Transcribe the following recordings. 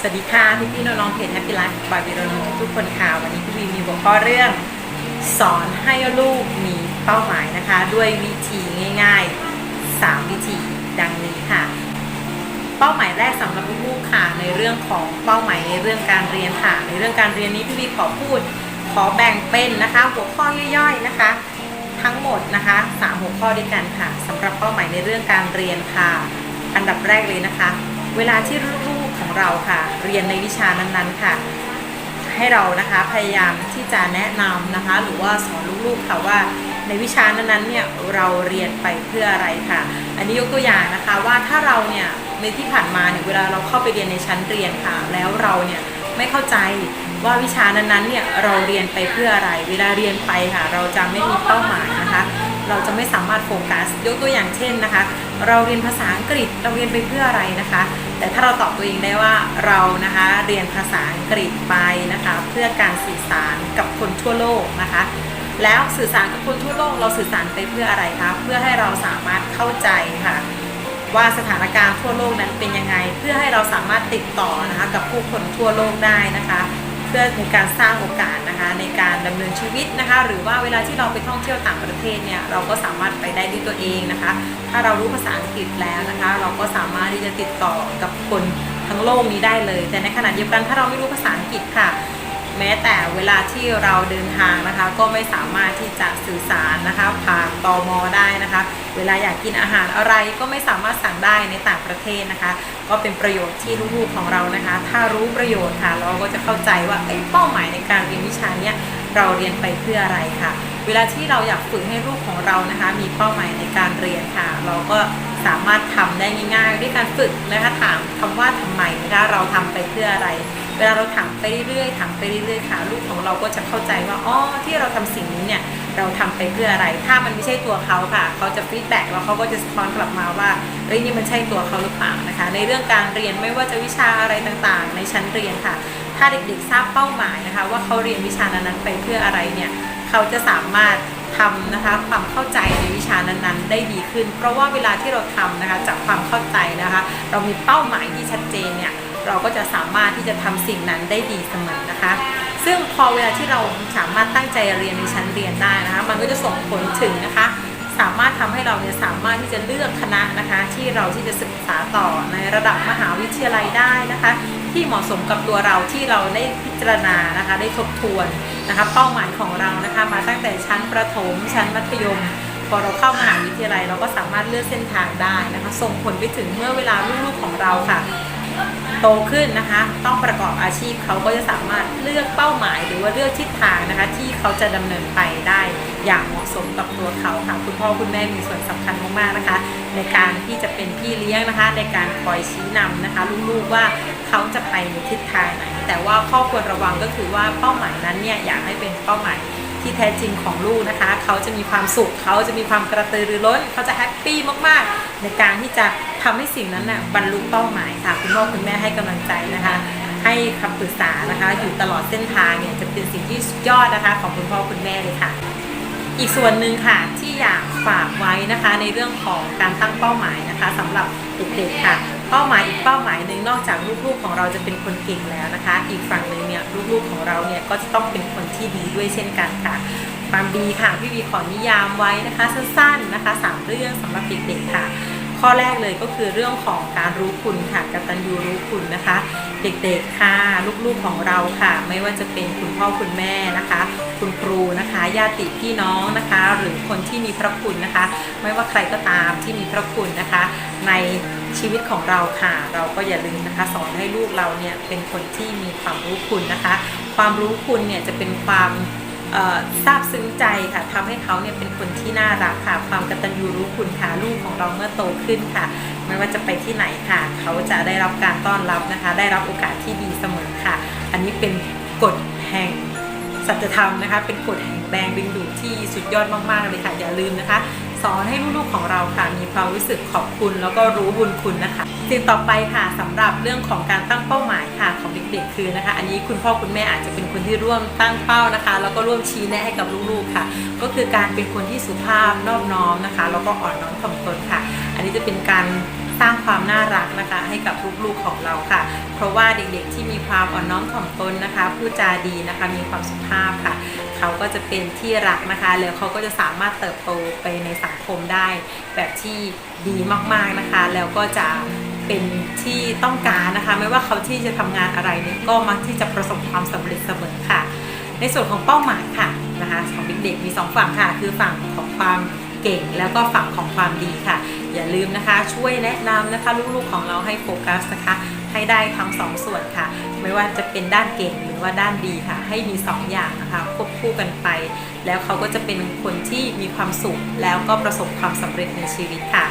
สวัสดีค่ะพี่พี่ๆน้องๆเพจ Happy Life บายวิโรนทุกคนค่ะวันนี้พี่วีมีหัวข้อเรื่อง สอนให้ลูกมีเป้าหมายนะคะ ด้วยวิธีง่าย ๆ 3 วิธีดังนี้ค่ะ เป้าหมายแรกสำหรับลูกค่ะในเรื่องของเป้าหมายในเรื่องการเรียนค่ะในเรื่องการเรียนนี้พี่วีขอพูด ขอแบ่งเป็นนะคะ หัวข้อย่อยๆนะคะ ทั้งหมดนะคะ3หัวข้อด้วยกันค่ะสำหรับเป้าหมายในเรื่องการเรียนค่ะ อันดับแรกเลยนะคะ เวลาที่ลูก ของเราค่ะ เรียนในวิชานั้นๆค่ะ ให้เรานะคะพยายามที่จะแนะนำนะคะ หรือว่าสอนลูกๆค่ะว่าในวิชานั้นๆเนี่ยเราเรียนไปเพื่ออะไรค่ะ อันนี้ยกตัวอย่างนะคะว่าถ้าเราเนี่ยในที่ผ่านมาเนี่ยเวลาเราเข้าไปเรียนในชั้นเรียนค่ะ แล้วเราเนี่ยไม่เข้าใจว่าวิชานั้นๆเนี่ยเราเรียนไปเพื่ออะไร เวลาเรียนไปค่ะ เราจะไม่มีเป้าหมายนะคะ เราจะไม่สามารถโฟกัส ยกตัวอย่างเช่นนะคะ เราเรียนภาษาอังกฤษเราเรียนไปเพื่ออะไรนะคะ แต่ถ้าเราตอบตัวเองได้ว่าเรานะคะเรียนภาษาอังกฤษไปนะคะ เพื่อการสื่อสารกับคนทั่วโลกนะคะแล้วสื่อสารกับคนทั่วโลกเราสื่อสารไปเพื่ออะไรคะเพื่อให้เราสามารถเข้าใจค่ะว่าสถานการณ์ทั่วโลกนั้นเป็นยังไง เพื่อให้เราสามารถติดต่อนะคะกับผู้คนทั่วโลกได้นะคะ พื่อในการสร้างโอกาสนะคะในการดำเนินชีวิตนะคะ หรือว่าเวลาที่เราไปท่องเที่ยวต่างประเทศเนี่ยเราก็สามารถไปได้ด้วยตัวเองนะคะ ถ้าเรารู้ภาษาอังกฤษแล้วนะคะ เราก็สามารถที่จะติดต่อกับคนทั้งโลกนี้ได้เลย แต่ในขณะเดียวกันถ้าเราไม่รู้ภาษาอังกฤษค่ะ แม้แต่เวลาที่เราเดินทางนะคะ ก็ไม่สามารถที่จะสื่อสารนะคะผ่านตอมได้นะคะ เวลาอยากกินอาหารอะไรก็ไม่สามารถสั่งได้ในต่างประเทศนะคะ ก็เป็นประโยชน์ที่ลูกๆของเรานะคะ ถ้ารู้ประโยชน์ค่ะ เราก็จะเข้าใจว่าเป้าหมายในการเรียนวิชาเนี้ยเราเรียนไปเพื่ออะไรค่ะ เวลาที่เราอยากฝึกให้ลูกของเรานะคะ มีเป้าหมายในการเรียนค่ะ เราก็สามารถทำได้ง่ายๆ ด้วยการฝึกนะคะถามคำว่าทำไมนะคะเราทำไปเพื่ออะไร เวลาเราถามไปเรื่อยๆถามไปเรื่อยๆค่ะ ลูกของเราก็จะเข้าใจว่าอ๋อที่เราทำสิ่งนี้เนี่ยเราทำไปเพื่ออะไร ถ้ามันไม่ใช่ตัวเขาค่ะ เขาจะฟีดแบ็กแล้วเขาก็จะสะท้อนกลับมาว่าเอ้ยนี่มันใช่ตัวเขาหรือเปล่านะคะ ในเรื่องการเรียนไม่ว่าจะวิชาอะไรต่างๆ ในชั้นเรียนค่ะ ถ้าเด็กๆทราบเป้าหมายนะคะ ว่าเขาเรียนวิชานั้นๆไปเพื่ออะไรเนี่ยเขาจะสามารถทำนะคะความเข้าใจในวิชานั้นๆ ได้ดีขึ้น เพราะว่าเวลาที่เราทำนะคะจากความเข้าใจนะคะ เรามีเป้าหมายที่ชัดเจนเนี่ย เราก็จะสามารถที่จะทำสิ่งนั้นได้ดีเสมอนะคะ ซึ่งพอเวลาที่เราสามารถตั้งใจเรียนในชั้นเรียนได้นะคะ มันก็จะส่งผลถึงนะคะ สามารถทำให้เราเนี่ยสามารถที่จะเลือกคณะนะคะ ที่เราที่จะศึกษาต่อในระดับมหาวิทยาลัยได้นะคะ ที่เหมาะสมกับตัวเราที่เราได้พิจารณานะคะ ได้ทบทวนนะคะ เป้าหมายของเรานะคะ มาตั้งแต่ชั้นประถม ชั้นมัธยมพอเราเข้ามหาวิทยาลัยเราก็สามารถเลือกเส้นทางได้นะคะ ส่งผลไปถึงเมื่อเวลาลูกๆของเราค่ะ โตขึ้นนะคะ ต้องประกอบอาชีพเขาก็จะสามารถเลือกเป้าหมายหรือว่าเลือกทิศทางนะคะ ที่เขาจะดำเนินไปได้อย่างเหมาะสมกับตัวเขาค่ะ คุณพ่อคุณแม่มีส่วนสำคัญมากๆนะคะ ในการที่จะเป็นพี่เลี้ยงนะคะ ในการคอยชี้นำนะคะลูกๆว่าเขาจะไปในทิศทางไหน แต่ว่าข้อควรระวังก็คือว่าเป้าหมายนั้นเนี่ยอยากให้เป็นเป้าหมาย ที่แท้จริงของลูกนะคะ เขาจะมีความสุข เขาจะมีความกระตือรือร้น เขาจะแฮปปี้มากๆ ในการที่จะทำให้สิ่งนั้นน่ะบรรลุเป้าหมายค่ะคุณพ่อคุณแม่ให้กำลังใจนะคะ ให้คำปรึกษานะคะ อยู่ตลอดเส้นทางเนี่ยจะเป็นสิ่งที่สุดยอดนะคะ ของคุณพ่อคุณแม่เลยค่ะอีกส่วนหนึ่งค่ะที่อยากฝากไว้นะคะในเรื่องของการตั้งเป้าหมายนะคะสำหรับเด็กๆค่ะ เป้าหมายอีกเป้าหมายหนึ่งนอกจากลูกๆของเราจะเป็นคนเก่งแล้วนะคะ อีกฝั่งหนึ่งเนี่ยลูกๆของเราเนี่ยก็จะต้องเป็นคนที่ดีด้วยเช่นกันค่ะความดีค่ะพี่วีขอนิยามไว้นะคะสั้นๆนะคะสามเรื่องสำหรับเด็กๆค่ะ ข้อแรกเลยก็คือเรื่องของการรู้คุณค่ะกตัญญูรู้คุณนะคะ เด็กๆค่ะลูกๆของเราค่ะ ไม่ว่าจะเป็นคุณพ่อคุณแม่นะคะ คุณครูนะคะญาติพี่น้องนะคะ หรือคนที่มีพระคุณนะคะ ไม่ว่าใครก็ตามที่มีพระคุณนะคะ ใน ชีวิตของเราค่ะ เราก็อย่าลืมนะคะ สอนให้ลูกเราเนี่ยเป็นคนที่มีความรู้คุณนะคะ ความรู้คุณเนี่ยจะเป็นความซาบซึ้งใจค่ะทำให้เขาเนี่ยเป็นคนที่น่ารักค่ะ ความกตัญญูรู้คุณค่ะลูกของเราเมื่อโตขึ้นค่ะ ไม่ว่าจะไปที่ไหนค่ะ เขาจะได้รับการต้อนรับนะคะ ได้รับโอกาสที่ดีเสมอค่ะ อันนี้เป็นกฎแห่งสัจธรรมนะคะ เป็นกฎแห่งแรงดึงดูดที่สุดยอดมากๆเลยค่ะ อย่าลืมนะคะ อนให้ลูกๆของเราค่ะ มีความรู้สึกขอบคุณแล้วก็รู้บุญคุณนะคะสิ่งต่อไปค่ะสำหรับเรื่องของการตั้งเป้าหมายค่ะของเด็กๆคือนะคะ อันนี้คุณพ่อคุณแม่อาจจะเป็นคนที่ร่วมตั้งเป้านะคะ แล้วก็ร่วมชี้แนะให้กับลูกๆค่ะ ก็คือการเป็นคนที่สุภาพนอบน้อมนะคะ แล้วก็อ่อนน้อมถ่อมตนค่ะ อันนี้จะเป็นการสร้างความน่ารักนะคะ ให้กับลูกๆของเราค่ะ เพราะว่าเด็กๆที่มีความอ่อนน้อมถ่อมตนนะคะพูดจาดีนะคะมีความสุภาพค่ะ เขาก็จะเป็นที่รักนะคะ แล้วเขาก็จะสามารถเติบโตไปในสังคมได้ แบบที่ดีมากๆนะคะ แล้วก็จะเป็นที่ต้องการนะคะ ไม่ว่าเขาที่จะทำงานอะไรเนี่ยก็มักที่จะประสบความสำเร็จเสมอค่ะ ในส่วนของเป้าหมายค่ะนะคะของเด็กๆมีสองฝั่งค่ะ คือฝั่งของความเก่งแล้วก็ฝั่งของความดีค่ะ อย่าลืมนะคะ ช่วยแนะนำนะคะลูกๆของเราให้โฟกัสนะคะ ให้ได้ทั้งสองส่วนค่ะ ไม่ว่าจะเป็นด้านเก่งหรือว่าด้านดีค่ะ ให้มีสองอย่างนะคะควบคู่กันไป แล้วเขาก็จะเป็นคนที่มีความสุขแล้วก็ประสบความสำเร็จในชีวิตค่ะ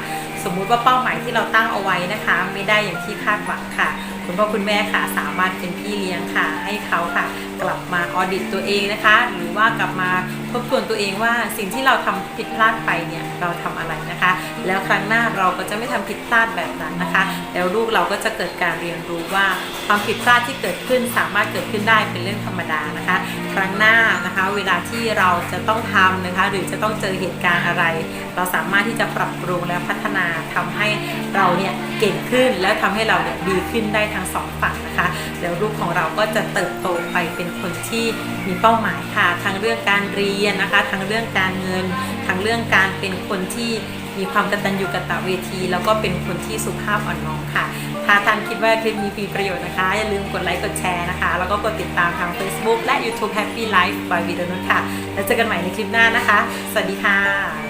สมมุติว่าเป้าหมายที่เราตั้งเอาไว้นะคะ ไม่ได้อย่างที่คาดหวังค่ะคุณพ่อคุณแม่ค่ะสามารถเป็นพี่เลี้ยงค่ะ ให้เขาค่ะ กลับมาออดิตตัวเองนะคะ หรือว่ากลับมา ทบทวนตัวเองว่าสิ่งที่เราทำผิดพลาดไปเนี่ยเราทำอะไรนะคะ แล้วครั้งหน้าเราก็จะไม่ทำผิดพลาดแบบนั้นนะคะ แล้วลูกเราก็จะเกิดการเรียนรู้ว่าความผิดพลาดที่เกิดขึ้นสามารถเกิดขึ้นได้เป็นเรื่องธรรมดานะคะ ครั้งหน้านะคะ เวลาที่เราจะต้องทำนะคะ หรือจะต้องเจอเหตุการณ์อะไร เราสามารถที่จะปรับปรุงและพัฒนาทำให้เราเนี่ยเก่งขึ้น และทำให้เราเนี่ยดีขึ้นได้ทั้งสองฝั่งนะคะ แล้วลูกของเราก็จะเติบโตไปเป็นคนที่มีเป้าหมายค่ะทั้งเรื่องการเรียรียนนะคะทั้งเรื่องการเงินทั้งเรื่องการเป็นคนที่มีความกตัญญูกตเวที แล้วก็เป็นคนที่สุภาพอ่อนน้อมค่ะ ถ้าท่านคิดว่าคลิปนี้มีประโยชน์นะคะ อย่าลืมกดไลค์กดแชร์นะคะ แล้วก็กดติดตามทาง Facebook และ YouTube Happy Life by วีดนุชค่ะ แล้วเจอกันใหม่ในคลิปหน้านะคะ สวัสดีค่ะ